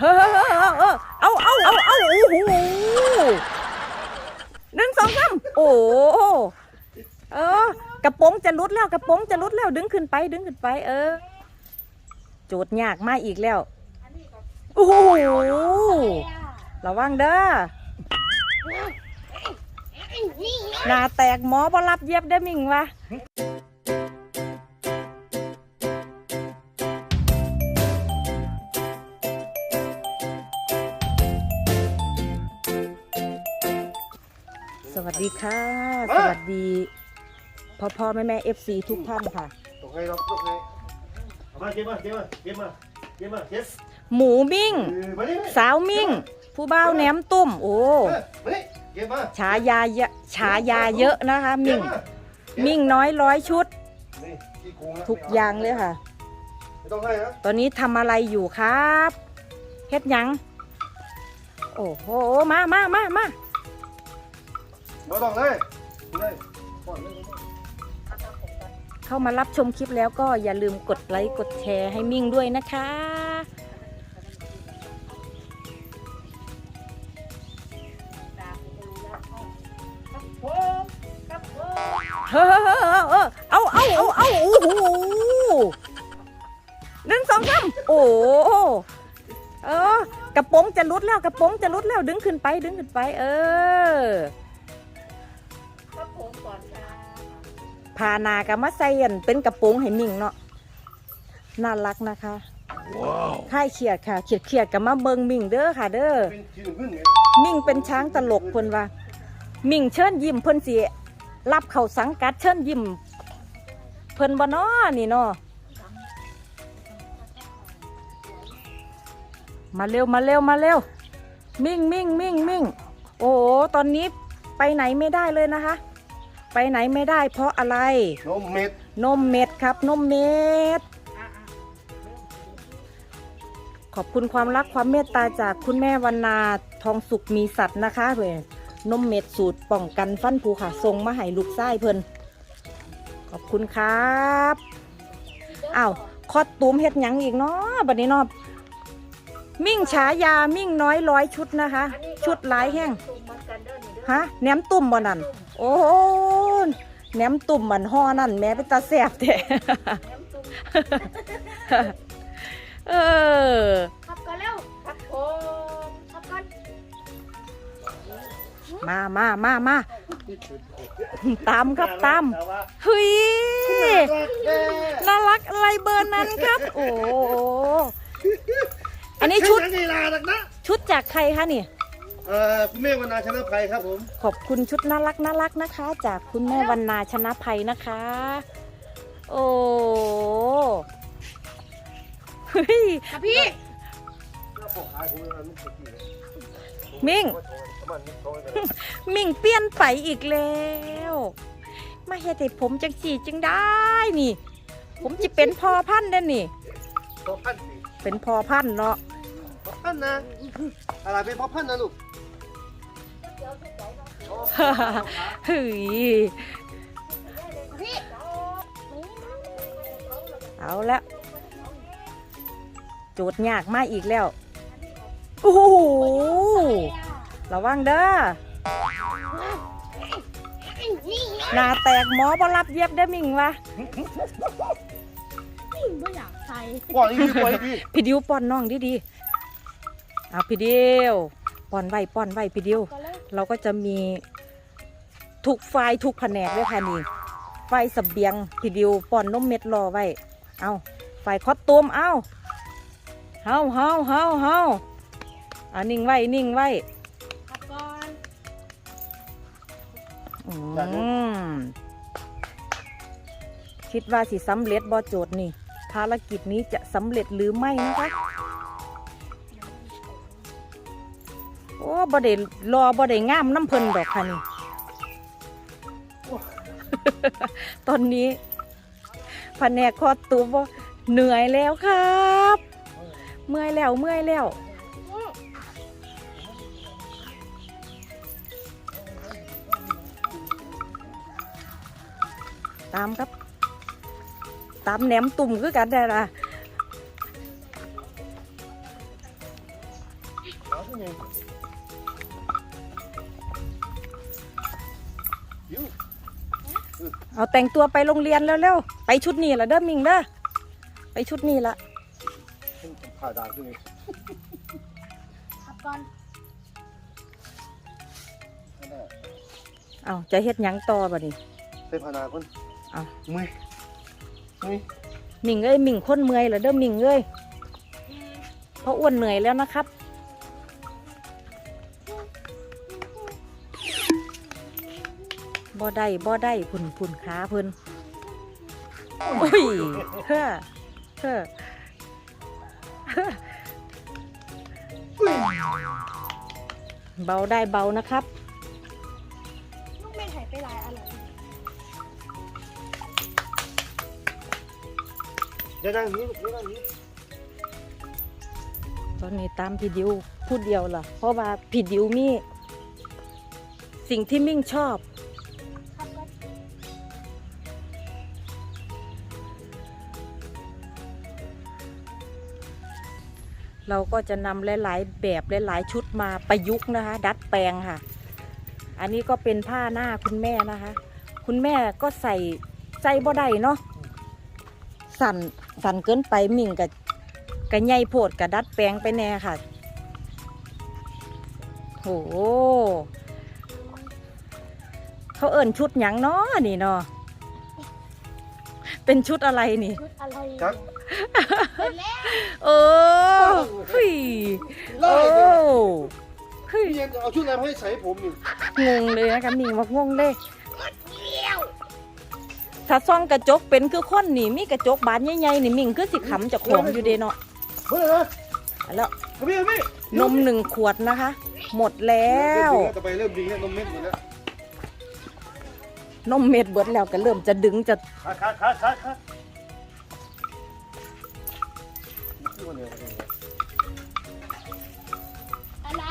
เฮ้อเอาเอาเอาเอาโอ้โหหนึ่งสองสามโอ้เออกระโปรงจะรุดแล้วกระโปรงจะรุดแล้วดึงขึ้นไป ดึงขึ้นไป เออ โจทย์ยากมากอีกแล้วโอ้โหระวังเด้อหน้าแตกหมอบ่รับเย็บได้มิงวะ สวัสดีค่ะ สวัสดีพ่อพ่อแม่แม่เอฟซีทุกท่านค่ะ ตกให้เราตกให้เอามาเก็บมาเก็บมาเก็บมาเก็บมาเก็บหมูมิ่ง เออมาดิสาวมิ่ง ผู้บ่าวแหนมตุ้มโอ้เออมาดิเก็บมาฉายาเยอะฉายาเยอะนะคะเก็มิ่บง มามิ่งน้อยร้อยชุด นี่ขี้โกงนะทุกอย่างเลยค่ะ ไม่ต้องให้นะตอนนี้ทำอะไรอยู่ครับเฮ็ดหยัง โอ้โห มามามามา ม่ต้องเลยเลยปล่อยเลย เข้ามารับชมคลิปแล้วก็อย่าลืมกดไลค์กดแชร์ให้มิ่งด้วยนะคะเฮ้อเอาเอาเอาเอาโอ้โหหนึ่งสองสามโอ้โหเออกระโปรงจะรุดแล้วกระโปรงจะรุดแล้วดึงขึ้นไปดึงขึ้นไป เออ พานากะมาใส่อันเป็นกระโปรงให้มิ่งเนาะน่ารักนะคะค่ายเขียดค่ะเขียดเขียดกับมาเบิงมิ่งเด้อค่ะ เด้อเป็นที่หนึ่งขึ้นไงมิ่งเป็นช้างตลกเพิ่นว่ามิ่งเชิญยิ้มเพิ่นสิรับเข้าสังกัดเชิญยิ้มเพิ่นบ่น้อนี่เนาะมาเร็วมาเร็วมาเร็ว มิ่งมิ่งมิ่งมิ่งโอ้โหตอนนี้ไปไหนไม่ได้เลยนะคะ ไปไหนไม่ได้เพราะอะไร นมเม็ดนมเม็ดครับ นมเม็ด ขอบคุณความรักความเมตตาจากคุณแม่วันนาทองสุขมีสัตว์นะคะเพื่อนนมเม็ดสูตรป้องกันฟันผุค่ะส่งมาให้ลูกไส้เพิ่นขอบคุณครับอ้าวคอดตูมเฮ็ดหยังอีกเนาะบัดนี้เนาะมิ่งฉายามิ่งน้อยร้อยชุดนะคะ ชุดหลายแห้งฮะแหนมตุ่มบ่นั่นโอ้โห แหนมตุ่มมันห่อนั่นแม่เป็นตาแสบแท้เออขับก่อนเร็วขับผมขับก่อนมามามามาตามครับตามแต่ว่าเฮ้ยแม่น่ารักอะไรเบอร์นั้นครับ โอ้โหอันนี้ชุดในี่ลาดักนะชุดจากใครคะนี่ เอ่อคุณแม่วรรณาชนะภัยครับผมขอบคุณชุดน่ารักน่ารักนะคะ จากคุณแม่วันนาชนะภัยนะคะ โอ้เฮ้ยขับพี่ มิ่ง มิ่งเปลี่ยนไปอีกแล้ว มาเฮ็ดให้ผมจังสี่จังได้นี่ ผมจะเป็นพอพันธุ์เด้อนี่ พอพันสิเป็นพอพันธุ์เนาะ พอพันนะอะไรเป็นพอพันนะลูก เฮ้ยพี่เอาละโจทย์ยากมากอีกแล้วโอ้โหระวังเด้อนี่หน้าแตกหมอบ่รับเย็บได้อมิงวะนี่ไม่อยากใส่ปล่อยดีปล่อยดีพี่ดิวป้อนน้องดีๆเอาพี่ดิวป้อนไว้ป้อนไว้พี่ดิวก่อนเร็วเราก็จะมี ทุกฝ่ายทุกแผนกเลยค่ะนี่ฝ่ายเสเบียงพี่ดิวป้อนนมเม็ดรอไว้ เอาฝ่ายคอสตูมเอาเฮาเฮาเฮาเฮาอ่านิ่งไว้ นิ่งไว้ขับก่อนอืมคิดว่าสิสำเร็จบ่โจทย์นี่ ภารกิจนี้จะสำเร็จหรือไม่นะคะ โอ้บ่ได้รอบ่ได้งามน้ำเพิ่นดอกค่ะนี่ ตอนนี้แผนกคอดตัวบ่เหนื่อยแล้วครับ เมื่อยแล้วเมื่อยแล้วตามครับ ตามแหนมตุ่มคือกันได้ละ เอาแต่งตัวไปโรงเรียนแล้วเร็วๆ ไปชุดนี้ละเด้อมิงเด้อ ไปชุดนี้ละผ่าดาวขึ้นไงขับก่อนนั่นแหละเอาจะเฮ็ดหยังต่อบัดนี้ไปผ่านาคนเอาเมื่อยเมื่อยมิงเอ้ยมิงคนเมื่อยละเด้อมิงเอ้ยเพราะอ้วนเหนื่อยแล้วนะครับ บ่ได้บ่ได้พุ่นพุ่นขาเพิ่นโอ้ยเฮ้อเฮ้อเฮ้อเบาได้เบานะครับลูกไม่หายไปหลายอะไรเดี๋ยวนั่งนี้เดี๋ยวนั่งนี้ตอนนี้ตามพี่ดิวพูดเดียวล่ะเพราะว่าพี่ดิวมี สิ่งที่มิ่งชอบ เราก็จะนำหลายๆแบบหลายๆชุดมาประยุกต์นะคะ ดัดแปลงค่ะ อันนี้ก็เป็นผ้าหน้าคุณแม่นะคะ คุณแม่ก็ใส่ใจบ่ได้เนาะสั่นสั่นเกินไปมิ่งกับกับใหญ่โพดกับดัดแปลงไปแน่ค่ะโหเขาเอิ่นชุดหยังเนาะนี่เนาะ เป็นชุดอะไรนี่ ชุดอะไรจักเสร็จแล้วเออเฮ้ยไล่โอ้เลยเฮ้ยพี่เย็นเอาชุดอะไรมาให้ใส่ผมนี่งงเลยนะคะมิงว่างงเลยเลี้ยวถ้าซ่องกระจกเป็นคือคนนี่มีกระจกบานใหญ่ๆนี่มิงคือสิขำเจะของอยู่เดเนาะเมื่อไหร่นะแล้วเอาพี่เอาพี่นมหนึ่งขวดนะคะ หมดแล้วต่อไปเริ่มดีแล้วนมเม็ดหมดแล้ว นมเม็ดเบิดแล้วก็เริ่มจะดึงจะคัดคัดคัดคัดคัดอะไร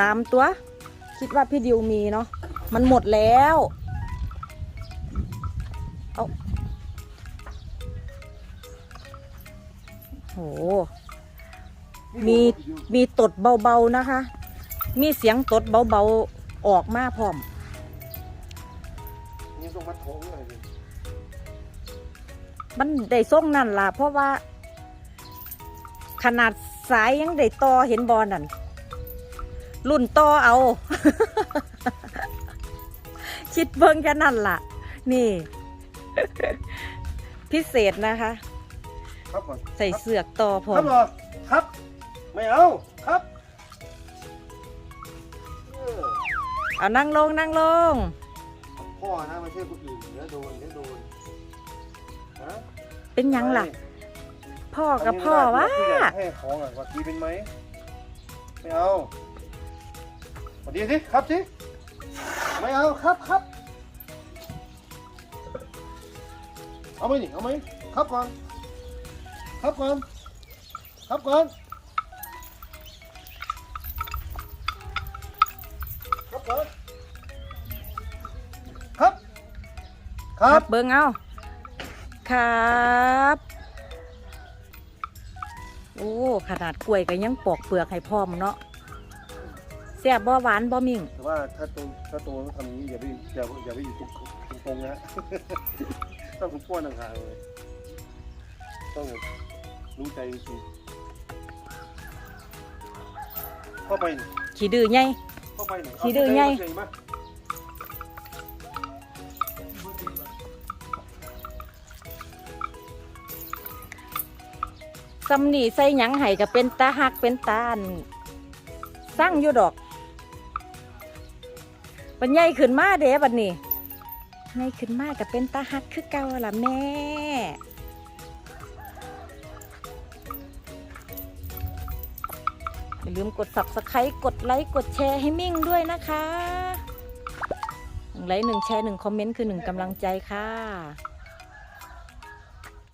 ตามตัว คิดว่าพี่ดิวมีเนาะมันหมดแล้วเอาโหมีมีตดเบาๆนะคะ มีเสียงตดเบาๆออกมาพร้อมนี่ต้องมัดท้องอะไรดิมันได้ส่งนั่นล่ะ เพราะว่า ขนาดสายยังได้ต่อเห็นบอลนั่นรุ่นต่อเอา คิดเบิ่งแค่นั้นล่ะ นี่ พิเศษนะคะ ครับก่อนใส่เสือกต่อพคร้อรัมบเหรอครับ ไม่เอาครับ เอานั่งลงนั่งลง พ่อนะไม่ใช่คนอื่นเดี๋ยวโดนเดี๋ยวโดนฮะเป็นหยังล่ะ พ่อกับพ่อวะที่อยากให้ของอะว่ากีเป็นไหมไม่เอาสวัสดีสิครับสิไม่เอาครับครับ เอาไหมนี่เอาไหมครับก่อน ครับก่อน ครับก่อน ครับก่อนครับ คครัรับบ เบิ่งเอาครับโอ้ขนาดกล้วยก็ยังปอกเปลือกให้พร้อมเนาะแซ่บบ่หวานบ่มิ่ง แต่ว่าถ้าโตถ้าโตต้องทำอย่างนี้อย่าไปอย่าอย่าไปอยู่ตรงตรงๆนะฮะ ต้องคุณป้วนห่างๆเลยต้องรู้ใจจริงๆเข้าไปหนิขี้ดื้อไงเข้าไปหนิขี้ดื้อไงเาใจมาซำนี่ใส่หยังให้ก็เป็นตาหักเป็นตาอันสร้างอยู่ดอกบันใหญ่ขึ้นมาเด้บัดนี้ใหญ่ขึ้นมาก็เป็นตาหักคือเก่าล่ะแม่ อย่าลืมกดสับสไครต์กดไลค์กดแชร์ให้มิ่งด้วยนะคะหนึ่งไลค์หนึ่งแชร์หนึ่งคอมเมนต์คือหนึ่งกำลังใจค่ะ